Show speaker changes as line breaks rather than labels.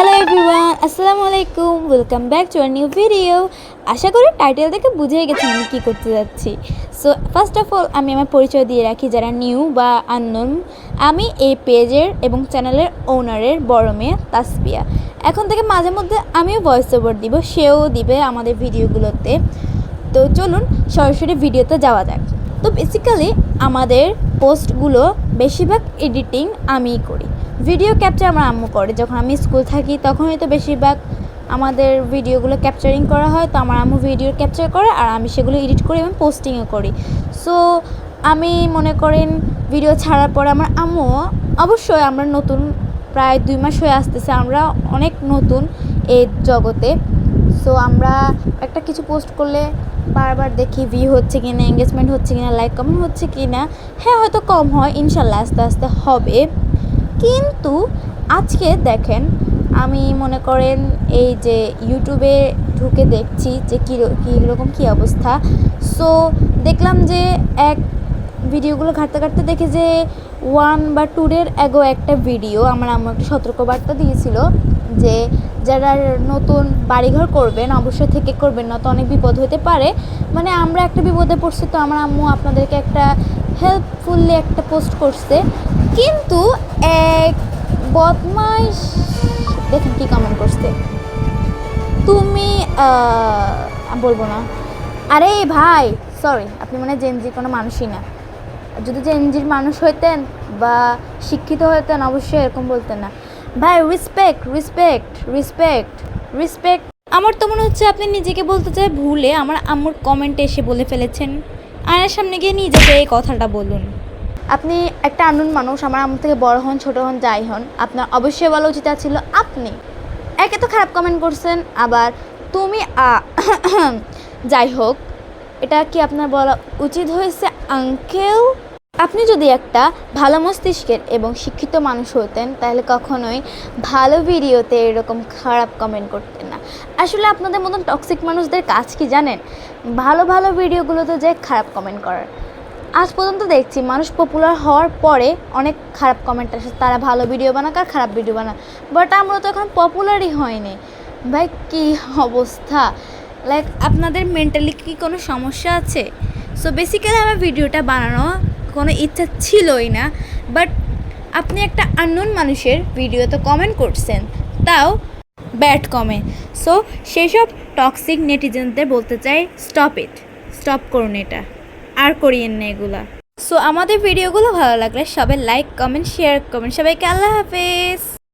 Hello everyone আসসালামু আলাইকুম welcome back to our new video আশা করি টাইটেল দেখে বুঝেই গেছি আমি কী করতে যাচ্ছি। সো ফার্স্ট অফ অল আমি আমার পরিচয় দিয়ে রাখি যারা নিউ বা আননোন আমি এই পেজের এবং চ্যানেলের ওনারের বড় মেয়ে তাসপিয়া। এখন থেকে মাঝে মধ্যে আমিও ভয়েস ওভার দিব, সেও দিবে আমাদের ভিডিওগুলোতে তো চলুন, সরাসরি ভিডিওতে যাওয়া যাক। তো বেসিক্যালি আমাদের পোস্টগুলো বেশিরভাগ এডিটিং আমিই করি। ভিডিও ক্যাপচার আমার আম্মু করে। যখন আমি স্কুল থাকি, তখনই তো বেশিরভাগ আমাদের ভিডিওগুলো ক্যাপচারিং করা হয়। তো আমার আম্মু ভিডিও ক্যাপচার করে আর আমি সেগুলো এডিট করি এবং পোস্টিংও করি। সো আমি মনে করেন ভিডিও ছাড়ার পরে আমার আম্মু, অবশ্যই আমরা নতুন, প্রায় দুই মাস হয়ে আসতেছে, আমরা অনেক নতুন এই জগতে। সো আমরা একটা কিছু পোস্ট করলে বারবার দেখি ভিউ হচ্ছে কি না এঙ্গেজমেন্ট হচ্ছে কি না লাইক কমেন্ট হচ্ছে কি না হ্যাঁ হয়তো কম হয়, ইনশাল্লাহ আস্তে আস্তে হবে। কিন্তু আজকে দেখেন, আমি মনে করেন এই যে ইউটিউবে ঢুকে দেখছি যে কী কীরকম কী অবস্থা। সো দেখলাম যে এক ভিডিওগুলো ঘাটতে ঘাটতে দেখে যে ওয়ান বা টুরের এগো একটা ভিডিও আমার একটা সতর্কবার্তা দিয়েছিল যে যারা নতুন বাড়িঘর করবেন অবশ্যই থেকে করবেন না, তো অনেক বিপদ হতে পারে। মানে আমরা একটা বিপদে পড়ছি, তো আমার আম্মু আপনাদেরকে একটা হেল্পফুলি একটা পোস্ট করছে। কিন্তু এক বদমাইশ দেখেন কি কমেন্ট করছে। তুমি বলব না। আরে ভাই সরি আপনি মানে জেনজির কোনো মানুষই না। যদি জেনজির মানুষ হইতেন বা শিক্ষিত হইতেন, অবশ্যই এরকম বলতেন না। ভাই রিসপেক্ট রেসপেক্ট রেসপেক্ট রেসপেক্ট আমার তো মনে হচ্ছে আপনি নিজেকে বলতে চাই ভুলে আমার আম্মুর কমেন্টে এসে বলে ফেলেছেন। আয়নার সামনে গিয়ে নিজেকে এই কথাটা বলুন। আপনি একটা আনুন মানুষ, আমার আমার থেকে বড় হন, ছোট হন, যাই হন, আপনার অবশ্যই বলা উচিত ছিল আপনি। একে তো খারাপ কমেন্ট করছেন, আবার তুমি যাই হোক, এটা কি আপনার বলা উচিত হয়েছে আঙ্কেল আপনি যদি একটা ভালো মস্তিষ্কের এবং শিক্ষিত মানুষ হতেন, তাহলে কখনোই ভালো ভিডিওতে এরকম খারাপ কমেন্ট করতেন না। আসলে আপনাদের মতন টক্সিক মানুষদের কাজ কি জানেন? ভালো ভালো ভিডিওগুলোতে যে খারাপ কমেন্ট করার। আজ পর্যন্ত দেখছি মানুষ পপুলার হওয়ার পরে অনেক খারাপ কমেন্ট আসে, তারা ভালো ভিডিও বানাক আর খারাপ ভিডিও বানাক। বাট আমরা তো এখন পপুলারই হয়নি। ভাই, কী অবস্থা? লাইক আপনাদের মেন্টালি কি কোনো সমস্যা আছে? সো বেসিক্যালি আমার ভিডিওটা বানানো কোনো ইচ্ছা ছিলই না বাট আপনি একটা আননোন মানুষের ভিডিওতে কমেন্ট করছেন, তাও ব্যাড কমেন্ট সো সেসব টক্সিক নেটিজেনদের বলতে চাই স্টপ ইট স্টপ করুন এটা, আর করিয়েন না এগুলা। সো আমাদের ভিডিওগুলো ভালো লাগলে সবাই লাইক কমেন্ট শেয়ার করবেন সবাইকে আল্লাহ হাফেজ।